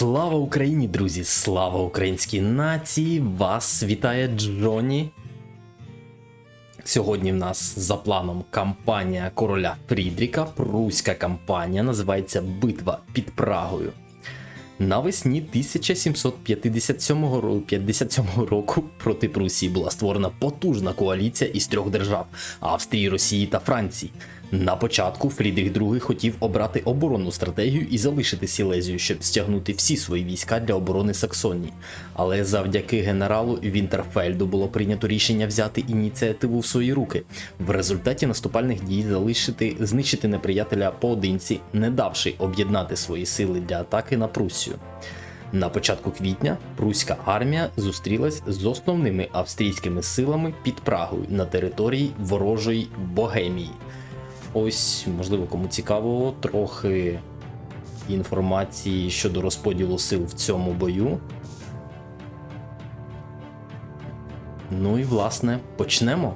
Слава Україні, друзі! Слава українській нації! Вас вітає Джоні. Сьогодні в нас за планом кампанія короля Фрідріка. Пруська кампанія називається Битва під Прагою. Навесні 1757 57 року проти Прусії була створена потужна коаліція із трьох держав Австрії, Росії та Франції. На початку Фрідріх II хотів обрати оборонну стратегію і залишити Сілезію, щоб стягнути всі свої війська для оборони Саксонії. Але завдяки генералу Вінтерфельду було прийнято рішення взяти ініціативу в свої руки. В результаті наступальних дій залишити знищити неприятеля поодинці, не давши об'єднати свої сили для атаки на Пруссію. На початку квітня пруська армія зустрілась з основними австрійськими силами під Прагою на території ворожої Богемії. Ось, можливо, кому цікаво, трохи інформації щодо розподілу сил в цьому бою. Ну і власне почнемо.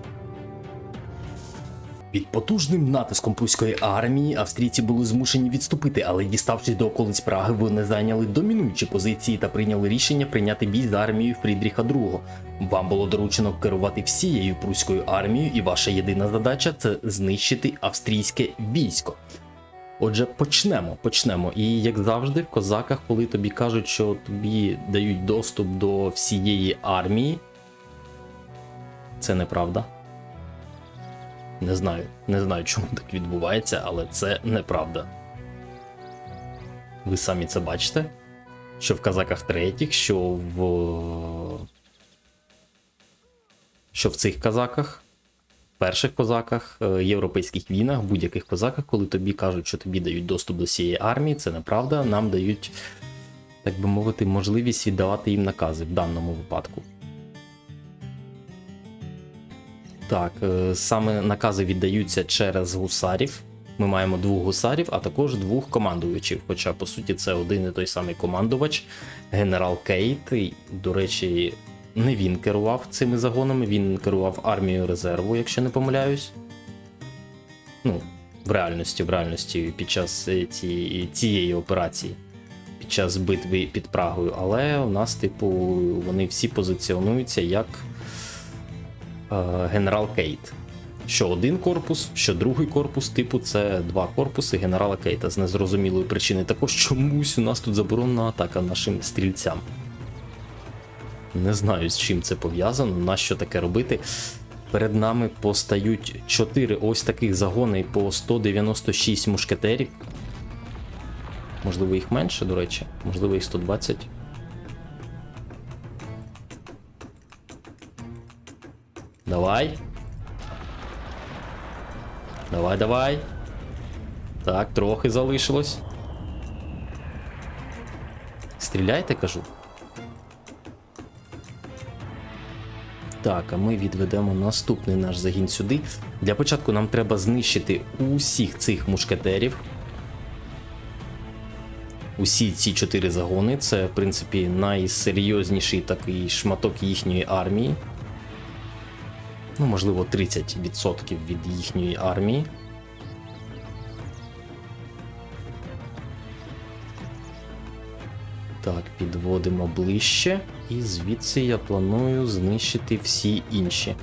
Під потужним натиском пруської армії австрійці були змушені відступити, але діставшись до околиць Праги, вони зайняли домінуючі позиції та прийняли рішення прийняти бій з армією Фрідріха II. Вам було доручено керувати всією пруською армією, і ваша єдина задача це знищити австрійське військо. Отже, почнемо, почнемо. І як завжди, в козаках, коли тобі кажуть, що тобі дають доступ до всієї армії, це неправда. Не знаю, не знаю, чому так відбувається, але це неправда. Ви самі це бачите? Що в казаках третіх, що в. Що в цих казаках, перших козаках, е, європейських війнах, будь-яких козаках, коли тобі кажуть, що тобі дають доступ до цієї армії, це неправда. Нам дають, так би мовити, можливість віддавати їм накази в даному випадку. Так, е, саме накази віддаються через гусарів. Ми маємо двох гусарів, а також двох командувачів. Хоча, по суті, це один і той самий командувач, генерал Кейт. До речі, не він керував цими загонами, він керував армією резерву, якщо не помиляюсь. Ну, в реальності, в реальності під час е, цієї, цієї операції, під час битви під Прагою. Але у нас, типу, вони всі позиціонуються як генерал Кейт. Що один корпус, що другий корпус, типу, це два корпуси генерала Кейта з незрозумілої причини. Також чомусь у нас тут заборонена атака нашим стрільцям. Не знаю, з чим це пов'язано, на що таке робити. Перед нами постають 4 ось таких загони по 196 мушкетерів. Можливо, їх менше, до речі, можливо, їх 120. Давай. Давай, давай. Так, трохи залишилось. Стріляйте, кажу. Так, а ми відведемо наступний наш загін сюди. Для початку нам треба знищити усіх цих мушкетерів. Усі ці чотири загони. Це, в принципі, найсерйозніший такий шматок їхньої армії. Ну, можливо, 30% від їхньої армії. Так, підводимо ближче, і звідси я планую знищити всі інші.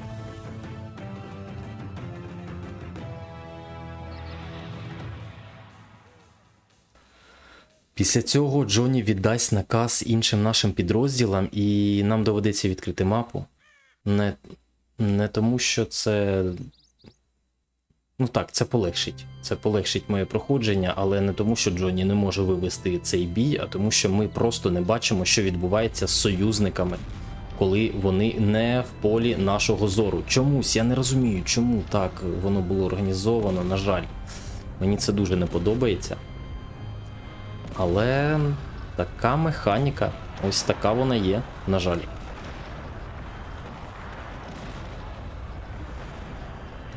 Після цього Джоні віддасть наказ іншим нашим підрозділам, і нам доведеться відкрити мапу. Не, не тому, що це. Ну так, це полегшить. Це полегшить моє проходження, але не тому, що Джоні не може вивести цей бій, а тому, що ми просто не бачимо, що відбувається з союзниками, коли вони не в полі нашого зору. Чомусь я не розумію, чому так воно було організовано, на жаль. Мені це дуже не подобається. Але така механіка, ось така вона є, на жаль.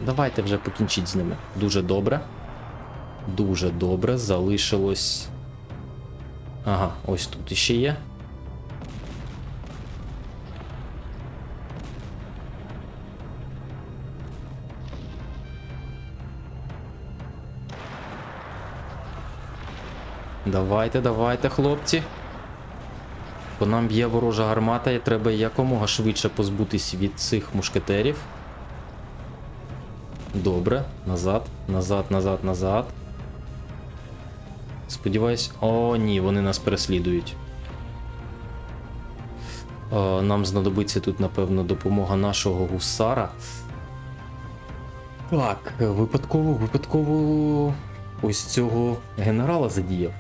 Давайте вже покінчіть з ними. Дуже добре. Дуже добре. Залишилось. Ага, ось тут іще є. Давайте, давайте, хлопці. По нам б'є ворожа гармата, і треба якомога швидше позбутись від цих мушкетерів. Добре, назад, назад, назад, назад. Сподіваюсь. О, ні, вони нас переслідують. Е, Нам знадобиться тут, напевно, допомога нашого гусара. Так, випадково, випадково ось цього генерала задіяв.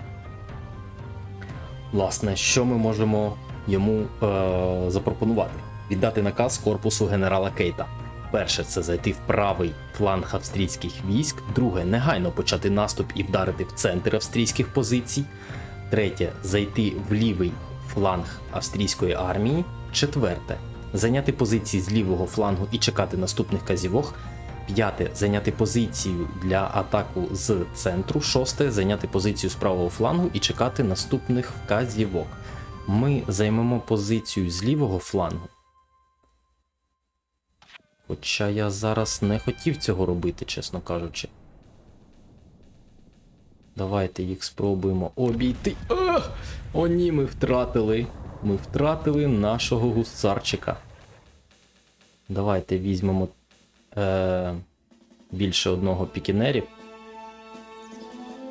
Власне, що ми можемо йому е, запропонувати? Віддати наказ корпусу генерала Кейта. Перше, це зайти в правий фланг австрійських військ. Друге, негайно почати наступ і вдарити в центр австрійських позицій. Третє зайти в лівий фланг австрійської армії. Четверте зайняти позиції з лівого флангу і чекати наступних казівок. П'яте зайняти позицію для атаку з центру. Шосте зайняти позицію з правого флангу і чекати наступних вказівок. Ми займемо позицію з лівого флангу. Хоча я зараз не хотів цього робити, чесно кажучи. Давайте їх спробуємо обійти. А! О, ні, ми втратили. Ми втратили нашого гусарчика. Давайте візьмемо е, більше одного пікінерів.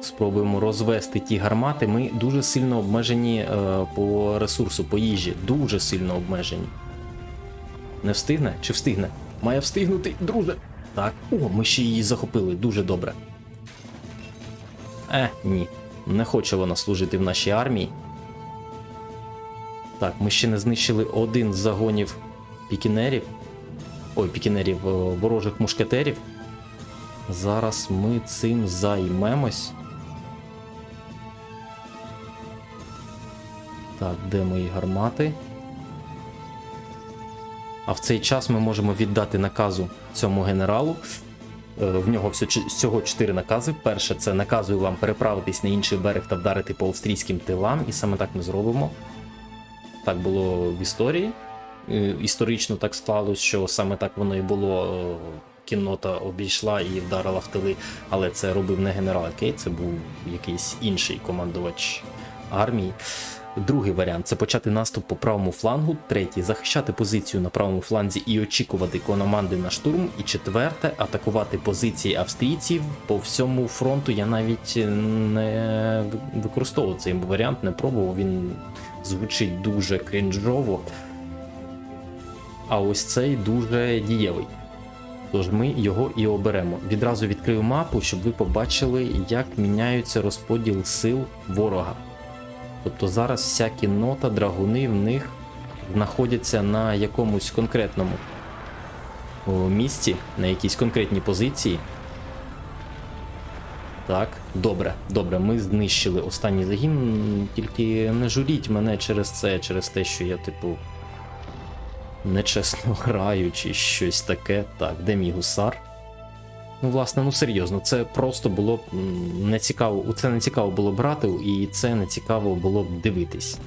Спробуємо розвести ті гармати. Ми дуже сильно обмежені е, по ресурсу, по їжі. Дуже сильно обмежені. Не встигне? Чи встигне? Має встигнути, друже. Так. О, ми ще її захопили. Дуже добре. Е, ні. Не хоче вона служити в нашій армії. Так, ми ще не знищили один з загонів пікінерів. Ой, пікінерів е, ворожих мушкетерів. Зараз ми цим займемось. Так, де мої гармати? А в цей час ми можемо віддати наказу цьому генералу. Е, В нього всього 4 накази. Перше, це наказую вам переправитись на інший берег та вдарити по австрійським тилам, і саме так ми зробимо. Так було в історії. Е, Історично так склалось, що саме так воно і було. Е, Кіннота обійшла і вдарила в тили, але це робив не генерал Кей, це був якийсь інший командувач армії. Другий варіант це почати наступ по правому флангу. Третій захищати позицію на правому фланзі і очікувати команди на штурм. І четверте атакувати позиції австрійців по всьому фронту. Я навіть не використовував цей варіант, не пробував. Він звучить дуже крінжово. А ось цей дуже дієвий. Тож ми його і оберемо. Відразу відкрию мапу, щоб ви побачили, як міняється розподіл сил ворога. Тобто зараз вся кіннота, драгуни в них знаходяться на якомусь конкретному місці, на якійсь конкретній позиції. Так, добре, добре, ми знищили останній загін, тільки не журіть мене через це, через те, що я, типу, нечесно граю чи щось таке. Так, де мій гусар? Ну, власне, ну серйозно, це просто було б не цікаво. Це не цікаво було б грати, і це не цікаво було б дивитись.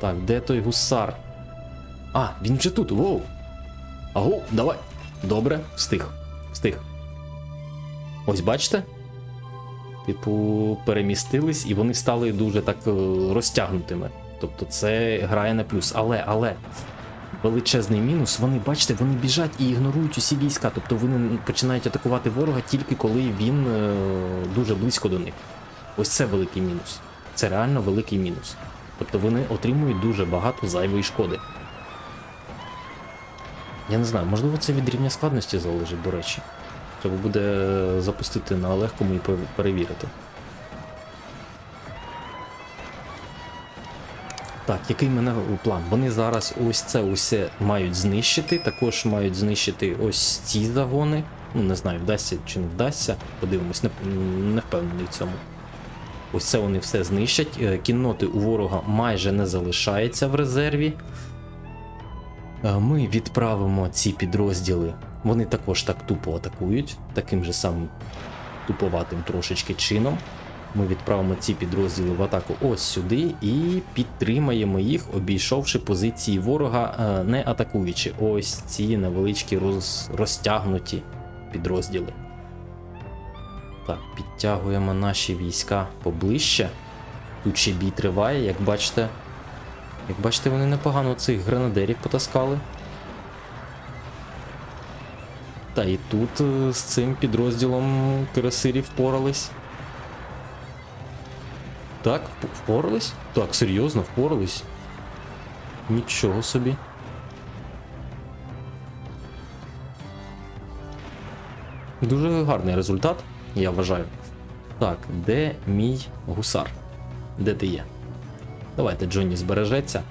Так, де той гусар? А, він вже тут. Воу. Агу, давай. Добре, встиг. Встиг. Ось бачите? Типу, перемістились, і вони стали дуже так е, розтягнутими. Тобто це грає на плюс. Але, але величезний мінус. Вони, бачите, вони біжать і ігнорують усі війська. Тобто вони починають атакувати ворога тільки коли він е, дуже близько до них. Ось це великий мінус. Це реально великий мінус. Тобто вони отримують дуже багато зайвої шкоди. Я не знаю, можливо, це від рівня складності залежить, до речі. Треба буде запустити на легкому і перевірити. Так, який в мене план? Вони зараз ось це усе мають знищити, також мають знищити ось ці загони. Ну, не знаю, вдасться чи не вдасться. Подивимось, не, не впевнений в цьому. Ось це вони все знищать. Е, Кінноти у ворога майже не залишається в резерві. Е, Ми відправимо ці підрозділи. Вони також так тупо атакують, таким же самим туповатим трошечки чином. Ми відправимо ці підрозділи в атаку ось сюди і підтримаємо їх, обійшовши позиції ворога, е, не атакуючи ось ці невеличкі роз... розтягнуті підрозділи. Так, підтягуємо наші війська поближче. Тут ще бій триває, як бачите. Як бачите, вони непогано цих гранадерів потаскали. Та і тут е, з цим підрозділом кирасирів впорались. Так, впорались? Так, серйозно, впорались. Нічого собі. Дуже гарний результат, я вважаю. Так, де мій гусар? Де ти є? Давайте Джонні збережеться.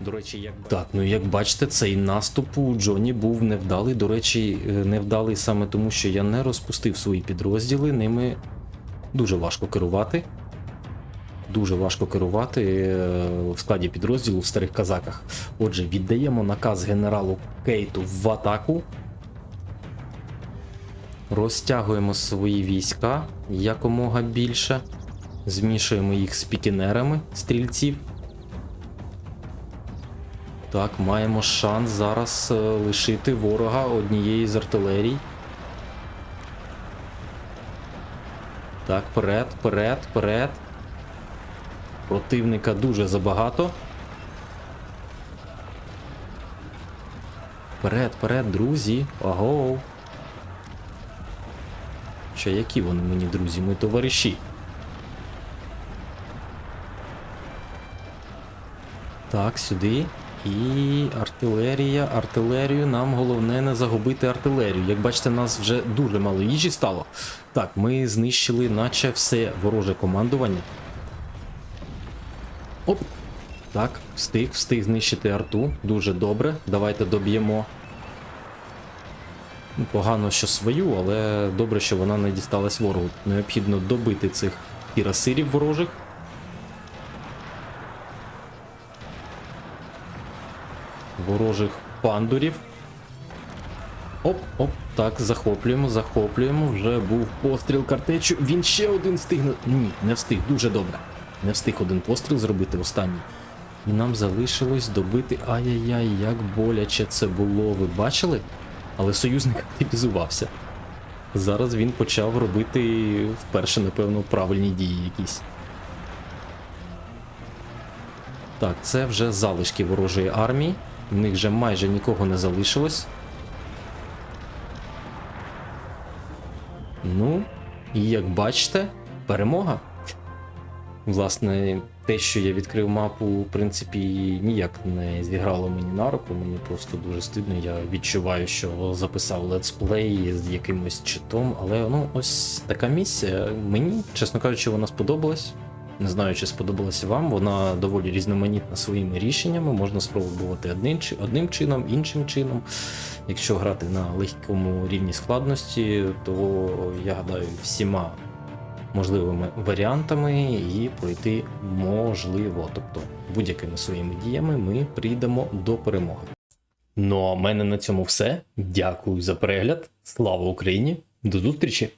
До речі, як так, ну як бачите, цей наступ у Джоні був невдалий. До речі, е, невдалий саме тому, що я не розпустив свої підрозділи. Ними дуже важко керувати. Дуже важко керувати е, в складі підрозділу в старих казаках. Отже, віддаємо наказ генералу Кейту в атаку. Розтягуємо свої війська якомога більше. Змішуємо їх з пікінерами стрільців. Так, маємо шанс зараз е, лишити ворога однієї з артилерій. Так, вперед, вперед, вперед. Противника дуже забагато. Вперед, вперед, друзі. Агоу. Ще які вони мені, друзі, ми товариші. Так, сюди. І артилерія, артилерію. Нам головне не загубити артилерію. Як бачите, нас вже дуже мало їжі стало. Так, ми знищили, наче все вороже командування. Оп! Так, встиг, встиг знищити арту. Дуже добре. Давайте доб'ємо. Ну, Погано, що свою, але добре, що вона не дісталась ворогу. Необхідно добити цих кірасирів ворожих. Ворожих пандурів. Оп, оп, так, захоплюємо, захоплюємо. Вже був постріл картечу. Він ще один встигне. Ні, не встиг, дуже добре. Не встиг один постріл зробити останній. І нам залишилось добити. Ай-яй-яй, як боляче це було, ви бачили? Але союзник активізувався. Зараз він почав робити вперше, напевно, правильні дії якісь. Так, це вже залишки ворожої армії. В них вже майже нікого не залишилось. Ну, і як бачите, перемога. Власне, те, що я відкрив мапу, в принципі, ніяк не зіграло мені на руку. Мені просто дуже стидно. Я відчуваю, що записав летсплей з якимось читом, але ну, ось така місія. Мені, чесно кажучи, вона сподобалась. Не знаю, чи сподобалася вам. Вона доволі різноманітна своїми рішеннями. Можна спробувати одним, одним чином, іншим чином. Якщо грати на легкому рівні складності, то я гадаю, всіма можливими варіантами її пройти можливо. Тобто будь-якими своїми діями ми прийдемо до перемоги. Ну а в мене на цьому все. Дякую за перегляд. Слава Україні! До зустрічі!